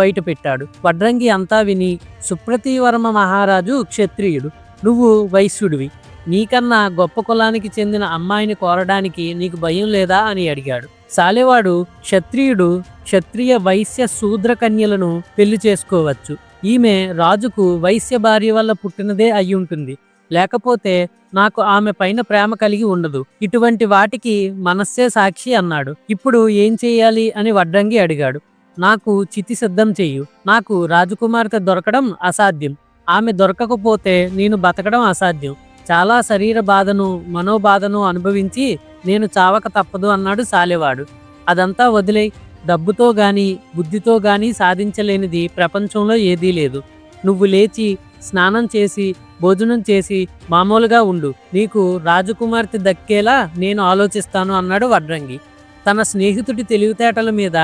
బయట పెట్టాడు. వడ్రంగి అంతా విని సుప్రతీవర్మ మహారాజు క్షత్రియుడు. నువ్వు వైశ్యుడివి. నీకన్నా గొప్ప కులానికి చెందిన అమ్మాయిని కోరడానికి నీకు భయం లేదా? అని అడిగాడు. సాలెవాడు క్షత్రియుడు క్షత్రియ వైశ్య శూద్ర కన్యలను పెళ్ళి చేసుకోవచ్చు. ఈమె రాజుకు వైశ్య భార్య వల్ల పుట్టినదే అయి ఉంటుంది. లేకపోతే నాకు ఆమె పైన ప్రేమ కలిగి ఉండదు. ఇటువంటి వాటికి మనస్సే సాక్షి అన్నాడు. ఇప్పుడు ఏం చేయాలి? అని వడ్రంగి అడిగాడు. నాకు చితి సిద్ధం చెయ్యు. నాకు రాజకుమార్తె దొరకడం అసాధ్యం. ఆమె దొరకకపోతే నేను బతకడం అసాధ్యం. చాలా శరీర బాధను మనోబాధను అనుభవించి నేను చావక తప్పదు అన్నాడు సాలెవాడు. అదంతా వదిలే డబ్బుతో గాని బుద్ధితో గాని సాధించలేనిది ప్రపంచంలో ఏదీ లేదు. నువ్వు లేచి స్నానం చేసి భోజనం చేసి మామూలుగా ఉండు. నీకు రాజకుమార్తె దక్కేలా నేను ఆలోచిస్తాను అన్నాడు వడ్రంగి. తన స్నేహితుడి తెలివితేటల మీద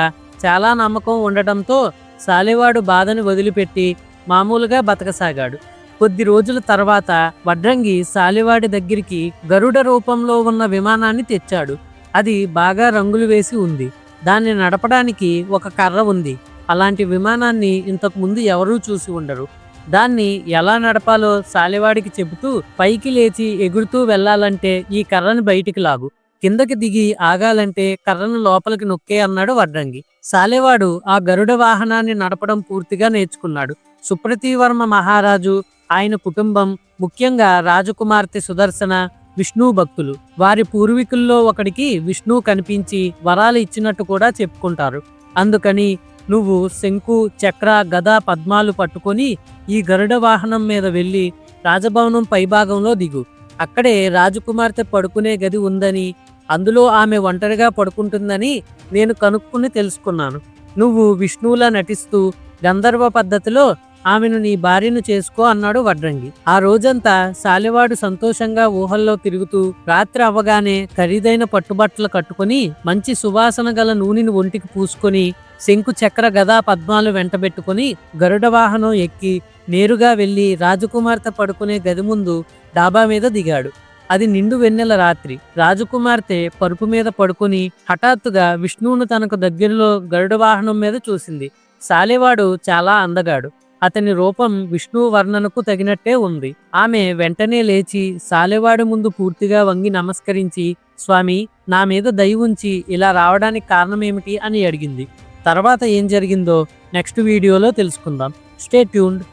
చాలా నమ్మకం ఉండటంతో సాలివాడు బాధను వదిలిపెట్టి మామూలుగా బతకసాగాడు. కొద్ది రోజుల తర్వాత వడ్రంగి సాలివాడి దగ్గరికి గరుడ రూపంలో ఉన్న విమానాన్ని తెచ్చాడు. అది బాగా రంగులు వేసి ఉంది. దాన్ని నడపడానికి ఒక కర్ర ఉంది. అలాంటి విమానాన్ని ఇంతకుముందు ఎవరూ చూసి ఉండరు. దాన్ని ఎలా నడపాలో సాలివాడికి చెబుతూ పైకి లేచి ఎగురుతూ వెళ్ళాలంటే ఈ కర్రని బయటికి లాగు. కిందకి దిగి ఆగాలంటే కర్రను లోపలికి నొక్కే అన్నాడు వడ్రంగి. సాలెవాడు ఆ గరుడ వాహనాన్ని నడపడం పూర్తిగా నేర్చుకున్నాడు. సుప్రతివర్మ మహారాజు ఆయన కుటుంబం ముఖ్యంగా రాజకుమార్తె సుదర్శన విష్ణు భక్తులు. వారి పూర్వీకుల్లో ఒకడికి విష్ణు కనిపించి వరాలు ఇచ్చినట్టు కూడా చెప్పుకుంటారు. అందుకని నువ్వు శంకు చక్ర గద పద్మాలు పట్టుకొని ఈ గరుడ వాహనం మీద వెళ్ళి రాజభవనం పైభాగంలో దిగు. అక్కడే రాజకుమార్తె పడుకునే గది ఉందని అందులో ఆమె ఒంటరిగా పడుకుంటుందని నేను కనుక్కుని తెలుసుకున్నాను. నువ్వు విష్ణువులా నటిస్తూ గంధర్వ పద్ధతిలో ఆమెను నీ భార్యను చేసుకో అన్నాడు వడ్రంగి. ఆ రోజంతా సాలెవాడు సంతోషంగా ఊహల్లో తిరుగుతూ రాత్రి అవ్వగానే ఖరీదైన పట్టుబట్టలు కట్టుకొని మంచి సువాసన గల నూనెని ఒంటికి పూసుకొని శంకు చక్ర గదా పద్మాలు వెంటబెట్టుకొని గరుడ వాహనం ఎక్కి నేరుగా వెళ్ళి రాజకుమార్తె పడుకునే గది ముందు డాబా మీద దిగాడు. అది నిండు వెన్నెల రాత్రి. రాజకుమార్తె పరుపు మీద పడుకుని హఠాత్తుగా విష్ణువును తనకు దగ్గరలో గరుడ వాహనం మీద చూసింది. సాలెవాడు చాలా అందగాడు. అతని రూపం విష్ణు వర్ణనకు తగినట్టే ఉంది. ఆమె వెంటనే లేచి సాలెవాడు ముందు పూర్తిగా వంగి నమస్కరించి స్వామి నా మీద దయ ఉంచి ఇలా రావడానికి కారణమేమిటి అని అడిగింది. తర్వాత ఏం జరిగిందో నెక్స్ట్ వీడియోలో తెలుసుకుందాం. Stay tuned.